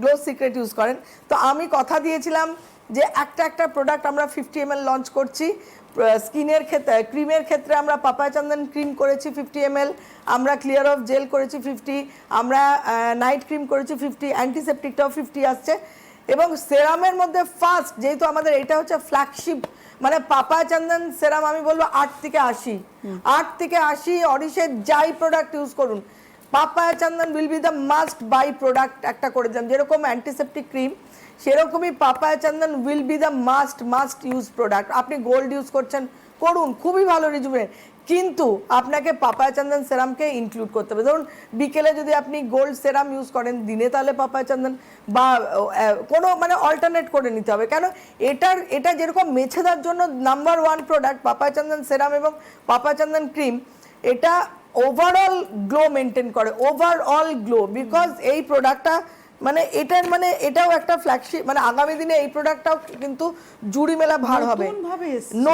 Glow secret use করেন। তো আমি কথা দিয়েছিলাম যে একটা একটা প্রোডাক্ট আমরা ফিফটি এম লঞ্চ করছি। স্কিনের ক্ষেত্রে ক্রিমের ক্ষেত্রে আমরা পাপায়া চন্দন ক্রিম করেছি ফিফটি এম আমরা ক্লিয়ার অফ জেল করেছি ফিফটি আমরা নাইট ক্রিম করেছি ফিফটি অ্যান্টিসেপটিকটাও ফিফটি আসছে। এবং সেরামের মধ্যে ফার্স্ট যেহেতু আমাদের এটা হচ্ছে ফ্ল্যাগশিপ মানে পাপায়া চন্দন সেরাম আমি বলব আট থেকে আশি। আট থেকে আশি অরিশের যাই প্রোডাক্ট ইউজ করুন। Papaya Chandan will be the must buy product একটা করে দিলাম। যেরকম অ্যান্টিসেপটিক ক্রিম সেরকমই papaya Chandan will be the must must use product আপনি গোল্ড ইউজ করছেন, করুন, খুবই ভালো রিজুমিনেট কিন্তু আপনাকে পাপায়া চন্দন সেরামকে ইনক্লুড করতে হবে। ধরুন, বিকেলে যদি আপনি গোল্ড সেরাম ইউজ করেন, দিনে তাহলে পাপায়া চন্দন বা কোনো মানে অল্টারনেট করে নিতে হবে। কেন? এটার, এটা যেরকম মেছেদার জন্য number one product papaya Chandan serum এবং পাপায়া চন্দন ক্রিম এটা ওভারঅল গ্লো মেনটেন করে ওভারঅল গ্লো বিকজ এই প্রোডাক্টটা মানে এটার মানে এটাও একটা ফ্ল্যাগশিপ মানে আগামী দিনে এই প্রোডাক্টটাও কিন্তু জুড়ি মেলা ভার হবে।